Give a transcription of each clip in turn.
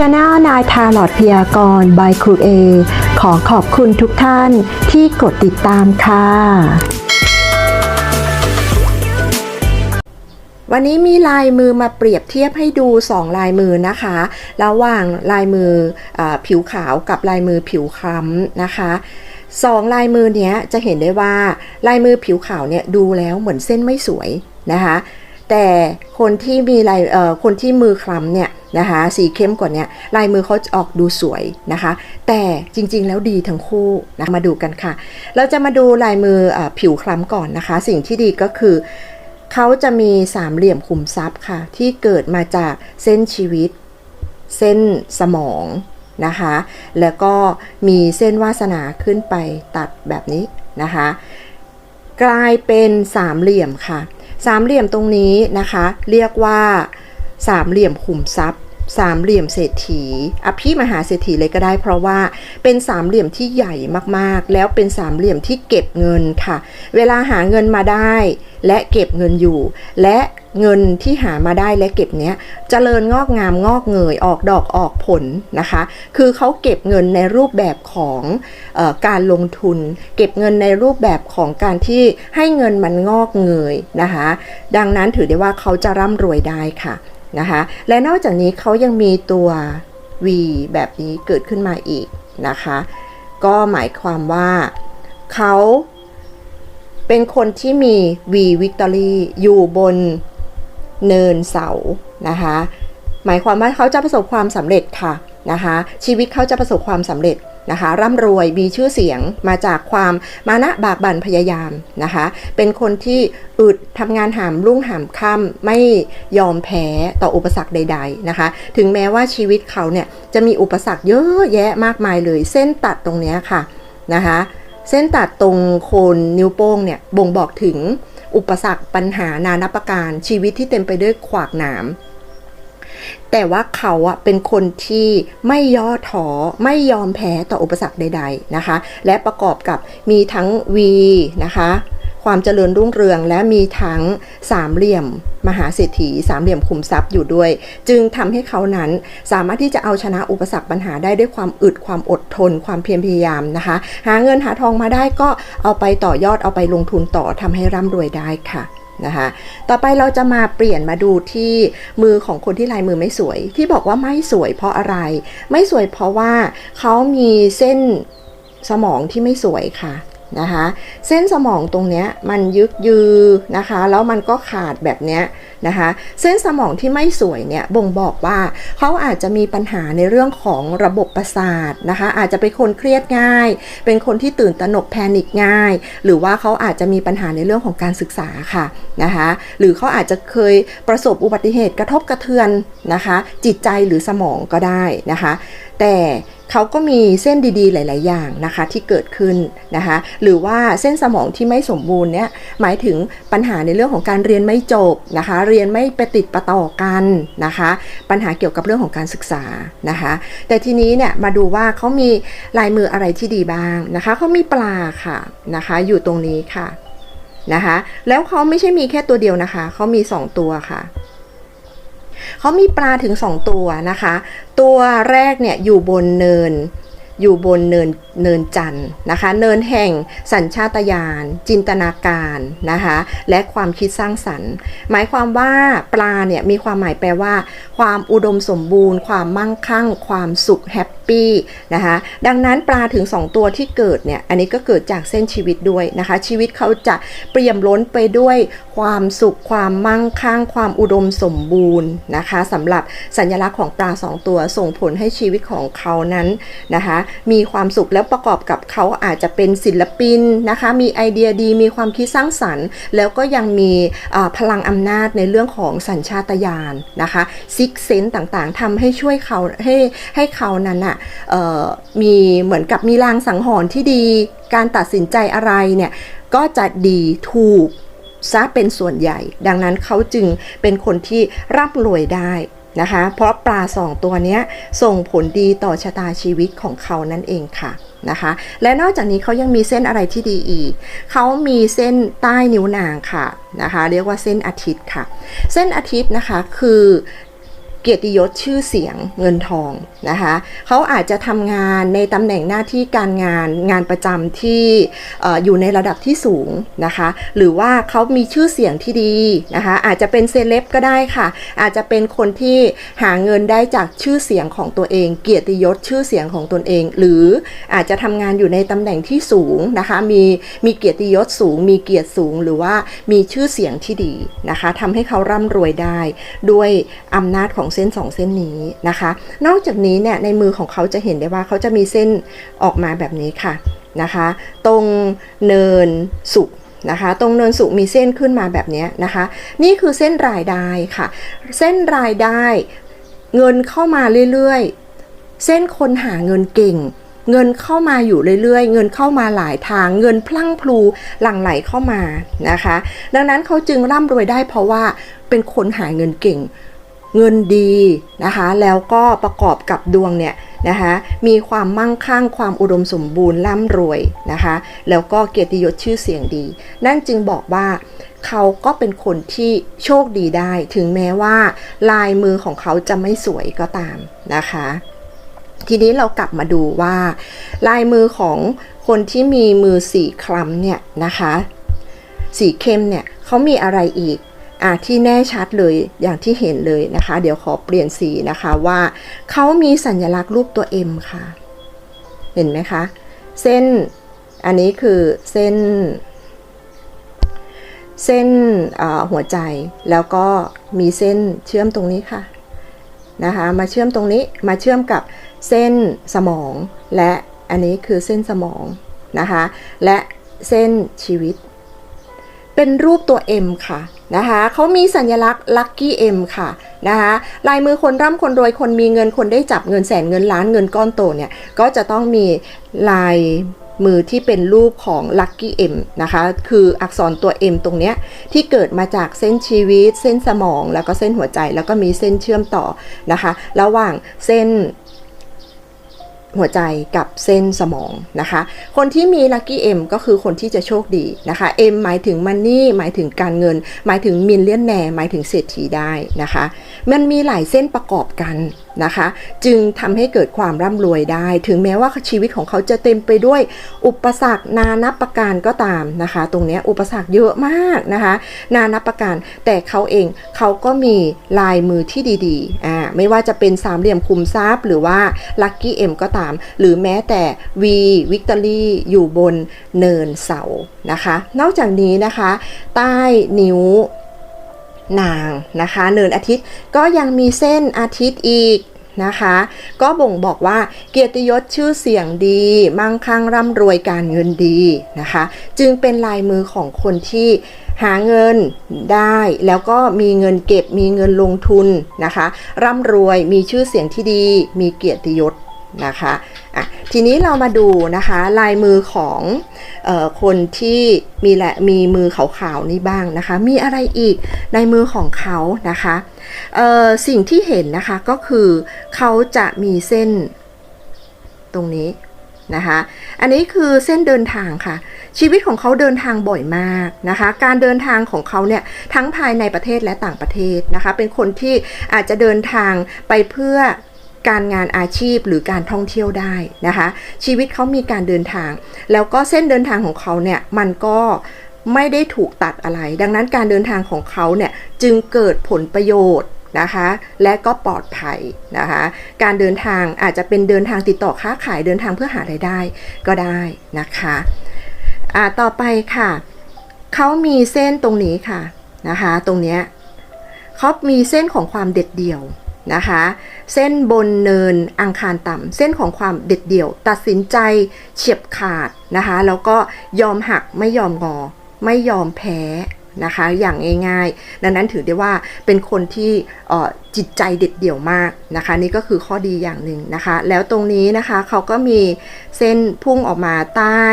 Channel นายทาลอดพยากรณ์บายครูเอขอขอบคุณทุกท่านที่กดติดตามค่ะ วันนี้มีลายมือมาเปรียบเทียบให้ดู 2 ลายมือนะคะ ระหว่างลายมืออผิวขาวกับลายมือผิวคล้ำนะคะสองลายมือเนี้ยจะเห็นได้ว่าลายมือผิวขาวเนี่ยดูแล้วเหมือนเส้นไม่สวยนะคะ แต่คนที่มีลายคนที่มือคล้ำเนี่ย นะคะ สีเข้มกว่าเนี้ยลายมือเขาออกดูสวยนะคะ แต่จริงๆแล้วดีทั้งคู่นะมาดูกันค่ะ เราจะมาดูลายมืออผิวคล้ำก่อนนะคะ สิ่งที่ดีก็คือเขาจะมีสามเหลี่ยมขุมทรัพย์ค่ะ ที่เกิดมาจากเส้นชีวิต เส้นสมองนะคะ แล้วก็มีเส้นวาสนาขึ้นไปตัดแบบนี้นะคะ กลายเป็นสามเหลี่ยมค่ะ สามเหลี่ยมตรงนี้นะคะ เรียกว่า สามเหลี่ยมขุมทรัพย์ สามเหลี่ยมเศรษฐี อภิมหาเศรษฐีเลยก็ได้ เพราะว่าเป็นสามเหลี่ยมที่ใหญ่มากๆ แล้วเป็นสามเหลี่ยมที่เก็บเงินค่ะ เวลาหาเงินมาได้ และเก็บเงินอยู่ และเงินที่หามาได้และเก็บเนี้ยเจริญงอกงามงอกเงยออกดอกออกผลนะคะ คือเขาเก็บเงินในรูปแบบของออการลงทุน เก็บเงินในรูปแบบของการที่ให้เงินมันงอกเงยนะคะ ดังนั้นถือได้ว่าเขาจะร่ำรวยได้ค่ะ นะคะ และนอกจากนี้เขายังมีตัว V แบบนี้เกิดขึ้นมาอีกนะคะ ก็หมายความว่าเขาเป็นคนที่มี V Victory อยู่บนเนินเสานะคะ หมายความว่าเขาจะประสบความสำเร็จค่ะ นะคะ ชีวิตเขาจะประสบความสำเร็จนะคะร่ำรวยมีชื่อเสียงมาจากความมานะบากบั่นพยายามนะคะ เป็นคนที่อึดทำงานหามรุ่งหามค่ำไม่ยอมแพ้ต่ออุปสรรคใด ๆนะคะ ถึงแม้ว่าชีวิตเขาเนี่ยจะมีอุปสรรคเยอะแยะมากมายเลย เส้นตัดตรงเนี้ยค่ะนะคะ เส้นตัดตรงโคนนิ้วโป้งเนี่ยบ่งบอกถึงอุปสรรคปัญหานานาประการชีวิตที่เต็มไปด้วยขวากหนาม แต่ว่าเขาอะเป็นคนที่ไม่ย่อท้อไม่ยอมแพ้ต่ออุปสรรคใด ๆนะคะ และประกอบกับมีทั้ง V นะคะความเจริญรุ่งเรืองและมีทั้งสามเหลี่ยม มหาเศรษฐีสามเหลี่ยมขุมทรัพย์อยู่ด้วย จึงทำให้เขานั้นสามารถที่จะเอาชนะอุปสรรคปัญหาได้ด้วยความอึดความอดทน ความเพียรพยายามนะคะ หาเงินหาทองมาได้ก็เอาไปต่อยอดเอาไปลงทุนต่อทำให้ร่ำรวยได้ค่ะ นะคะต่อไปเราจะมาเปลี่ยนมาดูที่มือของคนที่ลายมือไม่สวย ที่บอกว่าไม่สวยเพราะอะไร ไม่สวยเพราะว่าเขามีเส้นสมองที่ไม่สวยค่ะ นะคะเส้นสมองตรงเนี้ยมันยึกยือนะคะแล้วมันก็ขาดแบบเนี้ยนะคะเส้นสมองที่ไม่สวยเนี่ยบ่งบอกว่าเขาอาจจะมีปัญหาในเรื่องของระบบประสาทนะคะอาจจะเป็นคนเครียดง่าย เป็นคนที่ตื่นตระหนกแพนิคง่าย หรือว่าเขาอาจจะมีปัญหาในเรื่องของการศึกษาค่ะนะคะหรือเขาอาจจะเคยประสบอุบัติเหตุกระทบกระเทือนนะคะจิตใจหรือสมองก็ได้นะคะ แต่เขาก็มีเส้นดีๆ หลาย ๆ อย่างนะคะที่เกิดขึ้นนะคะ หรือว่าเส้นสมองที่ไม่สมบูรณ์เนี่ยหมายถึงปัญหาในเรื่องของการเรียนไม่จบนะคะ เรียนไม่ไปติดประต่อกันนะคะ ปัญหาเกี่ยวกับเรื่องของการศึกษานะคะ แต่ทีนี้เนี่ยมาดูว่าเขามีลายมืออะไรที่ดีบ้างนะคะเขามีปลาค่ะนะคะ อยู่ตรงนี้ค่ะนะคะ แล้วเขาไม่ใช่มีแค่ตัวเดียวนะคะเขามี 2 ตัวค่ะ เขามีปลาถึง 2 ตัวนะคะ ตัวแรกเนี่ยอยู่บนเนิน อยู่บนเนินเนินจันทร์นะคะ เนินแห่งสัญชาตญาณจินตนาการนะคะ และความคิดสร้างสรรค์ หมายความว่าปลาเนี่ยมีความหมายแปลว่า ความอุดมสมบูรณ์ ความมั่งคั่ง ความสุขแฮปปี้นะคะดังนั้นปลาถึง 2 ตัวที่เกิดเนี่ยอันนี้ก็เกิดจากเส้นชีวิตด้วยนะคะ ชีวิตเขาจะเปี่ยมล้นไปด้วยความสุขความมั่งคั่ง ความอุดมสมบูรณ์นะคะสำหรับสัญลักษณ์ของปลา 2 ตัวส่งผลให้ชีวิตของเขานั้นนะคะมีความสุขแล้วประกอบกับเขาอาจจะเป็นศิลปินนะคะ มีไอเดียดีมีความคิดสร้างสรรค์ แล้วก็ยังมีพลังอำนาจในเรื่องของสัญชาตญาณนะคะซิกเซนต์ต่างๆทำให้ช่วยเขาให้ให้เขานั้นอะเอ่อมีเหมือนกับมีลางสังหรณ์ที่ดี การตัดสินใจอะไรเนี่ยก็จะดีถูกซะเป็นส่วนใหญ่ ดังนั้นเขาจึงเป็นคนที่ร่ำรวยได้ นะคะ เพราะปลาสองตัวนี้ส่งผลดีต่อชะตาชีวิตของเขานั่นเองค่ะนะคะ และนอกจากนี้เขายังมีเส้นอะไรที่ดีอีก เขามีเส้นใต้นิ้วนางค่ะนะคะ เรียกว่าเส้นอาทิตย์ค่ะ เส้นอาทิตย์นะคะคือ กียรติยศชื่อเสียงเงินทองนะคะเขาอาจจะทำงานในตำแหน่งหน้าที่การงานงานประจำที่อ่อยู่ในระดับที่สูงนะคะหรือว่าเขามีชื่อเสียงที่ดีนะคะอาจจะเป็นเซเลบก็ได้ค่ะ อาจจะเป็นคนที่หาเงินได้จากชื่อเสียงของตัวเอง เกียรติยศชื่อเสียงของตนเอง หรืออาจจะทำงานอยู่ในตำแหน่งที่สูงนะคะมีมีเกียรติยศสูง มีเกียรติสูงหรือว่ามีชื่อเสียงที่ดีนะคะทำให้เขาร่ำรวยได้ด้วยอำนาจของส้นสองเส้นนี้นะคะ นอกจากนี้เนี่ยในมือของเขาจะเห็นได้ว่าเขาจะมีเส้นออกมาแบบนี้ค่ะนะคะ ตรงเนินสุกนะคะตรงเนินสุกมีเส้นขึ้นมาแบบนี้นะคะ นี่คือเส้นรายได้ค่ะ เส้นรายได้เงินเข้ามาเรื่อยๆ เส้นคนหาเงินเก่ง เงินเข้ามาอยู่เรื่อยๆ เงินเข้ามาหลายทางเงินพลั่งพลูหลั่งไหลเข้ามานะคะ ดังนั้นเขาจึงร่ำรวยได้เพราะว่าเป็นคนหาเงินเก่ง เงินดีนะคะ แล้วก็ประกอบกับดวงเนี่ยนะคะมีความมั่งคั่งความอุดมสมบูรณ์ร่ำรวยนะคะ แล้วก็เกียรติยศชื่อเสียงดี นั่นจึงบอกว่าเขาก็เป็นคนที่โชคดีได้ ถึงแม้ว่าลายมือของเขาจะไม่สวยก็ตามนะคะ ทีนี้เรากลับมาดูว่า ลายมือของคนที่มีมือสีคล้ำเนี่ยนะคะ สีเข้มเนี่ยเขามีอะไรอีก ที่แน่ชัดเลยอย่างที่เห็นเลยนะคะ เดี๋ยวขอเปลี่ยนสีนะคะว่าเขามีสัญลักษณ์รูปตัว M ค่ะ เห็นไหมคะ เส้นอันนี้คือเส้น เส้นหัวใจแล้วก็มีเส้นเชื่อมตรงนี้ค่ะนะคะ มาเชื่อมตรงนี้มาเชื่อมกับเส้นสมอง และอันนี้คือเส้นสมองนะคะ และเส้นชีวิต เป็นรูปตัว M ค่ะ นะคะเขามีสัญลักษณ์ Lucky M ค่ะนะคะลายมือคนร่ำคนรวยคนมีเงินคนได้จับเงินแสนเงินล้านเงินก้อนโตเนี่ย ก็จะต้องมีลายมือที่เป็นรูปของ Lucky M นะคะ คืออักษรตัว M ตรงเนี้ยที่เกิดมาจากเส้นชีวิต เส้นสมอง แล้วก็เส้นหัวใจแล้วก็มีเส้นเชื่อมต่อนะคะ ระหว่างเส้น หัวใจกับเส้นสมองนะคะ คนที่มี Lucky M ก็คือคนที่จะโชคดีนะคะ M หมายถึงมันนี่หมายถึงการเงิน หมายถึงมิลเลียนแนร์หมายถึงเศรษฐีได้นะคะ มันมีหลายเส้นประกอบกันนะคะ จึงทำให้เกิดความร่ำรวยได้ ถึงแม้ว่าชีวิตของเขาจะเต็มไปด้วยอุปสรรคนานับประการก็ตามนะคะ ตรงนี้อุปสรรคเยอะมากนะคะ นานับประการแต่เขาเองเขาก็มีลายมือที่ดีๆอ่า ไม่ว่าจะเป็นสามเหลี่ยมคุมทรัพย์ หรือว่า Lucky M ก็ตาม หรือแม้แต่ V Victory อยู่บนเนินเสานะคะ นอกจากนี้นะคะ ใต้นิ้วนางนะคะ เนินอาทิตย์ก็ยังมีเส้นอาทิตย์อีกนะคะ ก็บ่งบอกว่าเกียรติยศชื่อเสียงดี มั่งคั่งร่ำรวยการเงินดีนะคะ จึงเป็นลายมือของคนที่ หาเงินได้แล้วก็มีเงินเก็บมีเงินลงทุนนะคะ ร่ำรวยมีชื่อเสียงที่ดี มีเกียรติยศนะคะะทีนี้เรามาดูนะคะลายมือของออคนที่มีแหละมีมือขาวๆนี่บ้างนะคะ มีอะไรอีกในมือของเขานะคะสิ่งที่เห็นนะคะก็คือเขาจะมีเส้นตรงนี้ นะคะ อันนี้คือเส้นเดินทางค่ะ ชีวิตของเขาเดินทางบ่อยมากนะคะ การเดินทางของเขาเนี่ยทั้งภายในประเทศและต่างประเทศนะคะ เป็นคนที่อาจจะเดินทางไปเพื่อการงานอาชีพหรือการท่องเที่ยวได้นะคะ ชีวิตเขามีการเดินทาง แล้วก็เส้นเดินทางของเขาเนี่ยมันก็ไม่ได้ถูกตัดอะไร ดังนั้นการเดินทางของเขาเนี่ยจึงเกิดผลประโยชน์ นะคะ และก็ปลอดภัยนะคะ การเดินทางอาจจะเป็นเดินทางติดต่อค้าขายเดินทางเพื่อหารายได้ก็ได้นะคะอ่าต่อไปค่ะเขามีเส้นตรงนี้ค่ะนะคะ ตรงเนี้ยเขามีเส้นของความเด็ดเดี่ยวนะคะ เส้นบนเนินอังคารต่ำเส้นของความเด็ดเดี่ยว ตัดสินใจเฉียบขาดนะคะ แล้วก็ยอมหักไม่ยอมงอไม่ยอมแพ้ นะคะ อย่างง่ายๆ ดังนั้นถือได้ว่าเป็นคนที่จิตใจเด็ดเดี่ยวมากนะคะ นี่ก็คือข้อดีอย่างหนึ่งนะคะ แล้วตรงนี้นะคะเขาก็มีเส้นพุ่งออกมาใต้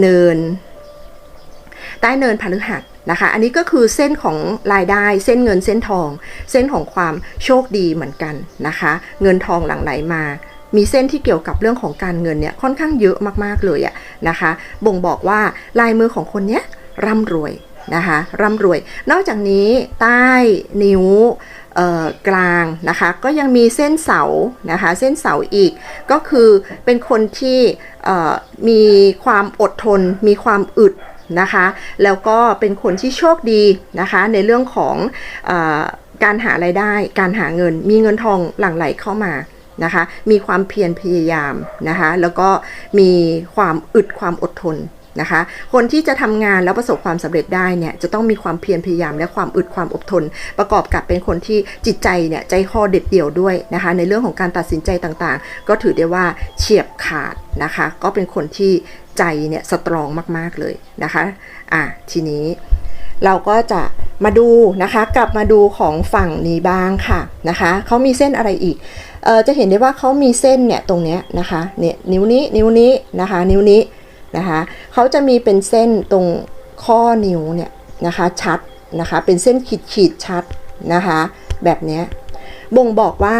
เนิน ใต้เนินพฤหัสนะคะ อันนี้ก็คือเส้นของรายได้เส้นเงินเส้นทอง เส้นของความโชคดีเหมือนกันนะคะ เงินทองหลั่งไหลมามีเส้นที่เกี่ยวกับเรื่องของการเงินเนี่ยค่อนข้างเยอะมากๆเลยอะนะคะ บ่งบอกว่าลายมือของคนเนี้ยร่ำรวย นะคะร่ำรวย นอกจากนี้ใต้นิ้วกลางนะคะก็ยังมีเส้นเสานะคะเส้นเสาอีกก็คือเป็นคนที่มีความอดทน มีความอึดนะคะแล้วก็เป็นคนที่โชคดีนะคะในเรื่องของอการหารายได้ การหาเงิน มีเงินทองหลั่งไหลเข้ามานะคะมีความเพียรพยายามนะคะแล้วก็มีความอึดความอดทน นะคะ คนที่จะทำงานแล้วประสบความสำเร็จได้เนี่ยจะต้องมีความเพียรพยายามและความอึดความอดทน ประกอบกับเป็นคนที่จิตใจเนี่ยใจคอเด็ดเดี่ยวด้วยนะคะ ในเรื่องของการตัดสินใจต่างๆ ก็ถือได้ว่าเฉียบขาดนะคะ ก็เป็นคนที่ใจเนี่ยสตรองมากๆเลยนะคะอะทีนี้เราก็จะมาดูนะคะกลับมาดูของฝั่งนี้บ้างค่ะนะคะเขามีเส้นอะไรอีกเออจะเห็นได้ว่าเขามีเส้นเนี่ยตรงเนี้ยนะคะเนี่ยนิ้วนี้นิ้วนี้นะคะ นิ้วนี้ นะคะเขาจะมีเป็นเส้นตรงข้อนิ้วเนี่ยนะคะชัดนะคะเป็นเส้นขีดขีดชัดนะคะแบบนี้บ่งบอกว่า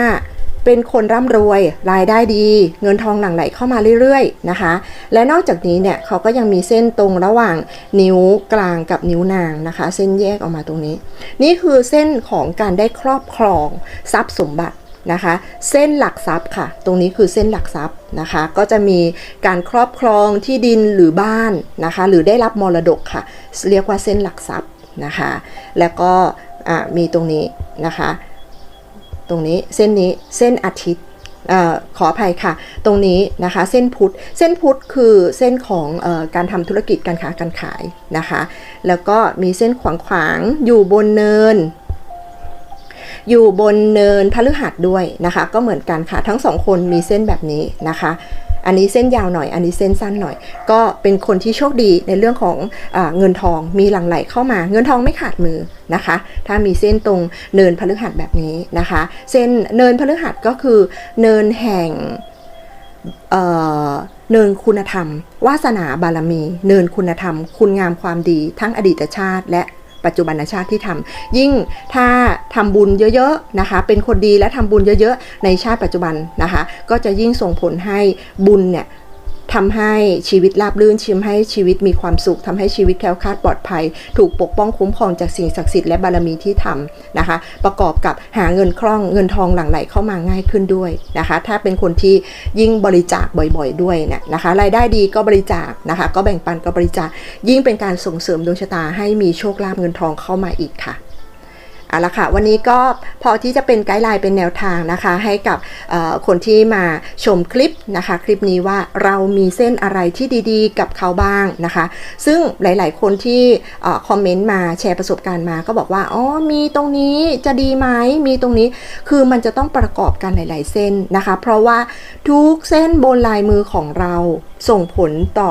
เป็นคนร่ำรวยรายได้ดี เงินทองหลั่งไหลเข้ามาเรื่อยๆนะคะ และนอกจากนี้เนี่ยเขาก็ยังมีเส้นตรงระหว่างนิ้วกลางกับนิ้วนางนะคะ เส้นแยกออกมาตรงนี้ นี่คือเส้นของการได้ครอบครองทรัพย์สมบัติ นะคะ เส้นหลักทรัพย์ค่ะ ตรงนี้คือเส้นหลักทรัพย์นะคะ ก็จะมีการครอบครองที่ดินหรือบ้านนะคะ หรือได้รับมรดกค่ะ เรียกว่าเส้นหลักทรัพย์นะคะ แล้วก็มีตรงนี้นะคะ ตรงนี้เส้นนี้เส้นอาทิตย์ขออภัยค่ะ ตรงนี้นะคะเส้นพุทธเส้นพุทธคือเส้นของอการทำธุรกิจการค้าการขายนะคะ แล้วก็มีเส้นขวางขวางๆอยู่บนเนิน อยู่บนเนินพฤหัสด้วยนะคะ ก็เหมือนกันค่ะทั้งสองคนมีเส้นแบบนี้นะคะ อันนี้เส้นยาวหน่อย อันนี้เส้นสั้นหน่อย ก็เป็นคนที่โชคดีในเรื่องของอเงินทองมีหลั่งไหลเข้ามา เงินทองไม่ขาดมือนะคะ ถ้ามีเส้นตรงเนินพฤหัสแบบนี้นะคะ เส้นเนินพฤหัสก็คือเนินแห่งเอ่อเนินคุณธรรม วาสนาบารมี เนินคุณธรรม คุณงามความดี ทั้งอดีตชาติและปัจจุบันชาติที่ทำยิ่งถ้า ทำบุญเยอะๆนะคะ เป็นคนดีและทำบุญเยอะๆ ในชาติปัจจุบันนะคะ ก็จะยิ่งส่งผลให้บุญเนี่ยทำให้ชีวิตราบรื่นชิมให้ชีวิตมีความสุขทำให้ชีวิตแคล้วคลาดปลอดภัย ถูกปกป้องคุ้มครองจากสิ่งศักดิ์สิทธิ์และบารมีที่ทำนะคะ ประกอบกับหาเงินคล่องเงินทองหลั่งไหลเข้ามาง่ายขึ้นด้วยนะคะ ถ้าเป็นคนที่ยิ่งบริจาคบ่อยๆ ด้วยเนี่ยนะคะรายได้ดีก็บริจาคนะคะ ก็แบ่งปันก็บริจาคยิ่งเป็นการส่งเสริมดวงชะตาให้มีโชคลาภเงินทองเข้ามาอีกค่ะ เอาละค่ะวันนี้ก็พอที่จะเป็นไกด์ไลน์เป็นแนวทางนะคะ ให้กับคนที่มาชมคลิปนะคะ คลิปนี้ว่าเรามีเส้นอะไรที่ดีๆ กับเขาบ้างนะคะ ซึ่งหลายๆ คนที่คอมเมนต์มาแชร์ประสบการณ์มาก็บอกว่าอ๋อมีตรงนี้จะดีไหมมีตรงนี้คือมันจะต้องประกอบกันหลาย ๆ เส้นนะคะ เพราะว่าทุกเส้นบนลายมือของเราส่งผลต่อ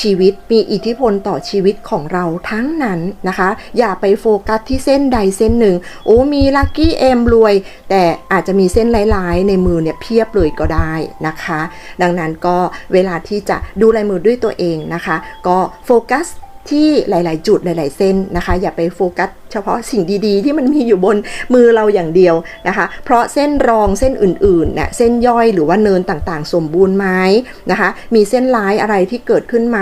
ชีวิตมีอิทธิพลต่อชีวิตของเราทั้งนั้นนะคะ อย่าไปโฟกัสที่เส้นใดเส้นหนึ่ง โอ้มีลัคกี้เอมรวย แต่อาจจะมีเส้นหลายๆ ในมือเนี่ยเพียบเลยก็ได้นะคะ ดังนั้นก็เวลาที่จะดูลายมือด้วยตัวเองนะคะ ก็โฟกัส ที่หลาย ๆ จุดหลาย ๆ เส้นนะคะ อย่าไปโฟกัสเฉพาะสิ่งดี ๆ ที่มันมีอยู่บนมือเราอย่างเดียวนะคะ เพราะเส้นรองเส้นอื่นๆเนี่ยเส้นย่อยหรือว่าเนินต่าง ๆ สมบูรณ์ไหมนะคะ มีเส้นร้ายอะไรที่เกิดขึ้นไหม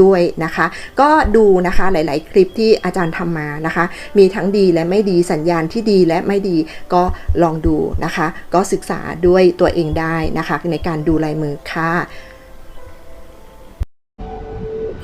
ด้วยนะคะ ก็ดูนะคะหลาย ๆ คลิปที่อาจารย์ทำมานะคะ มีทั้งดีและไม่ดีสัญญาณที่ดีและไม่ดีก็ลองดูนะคะ ก็ศึกษาด้วยตัวเองได้นะคะ ในการดูลายมือค่ะ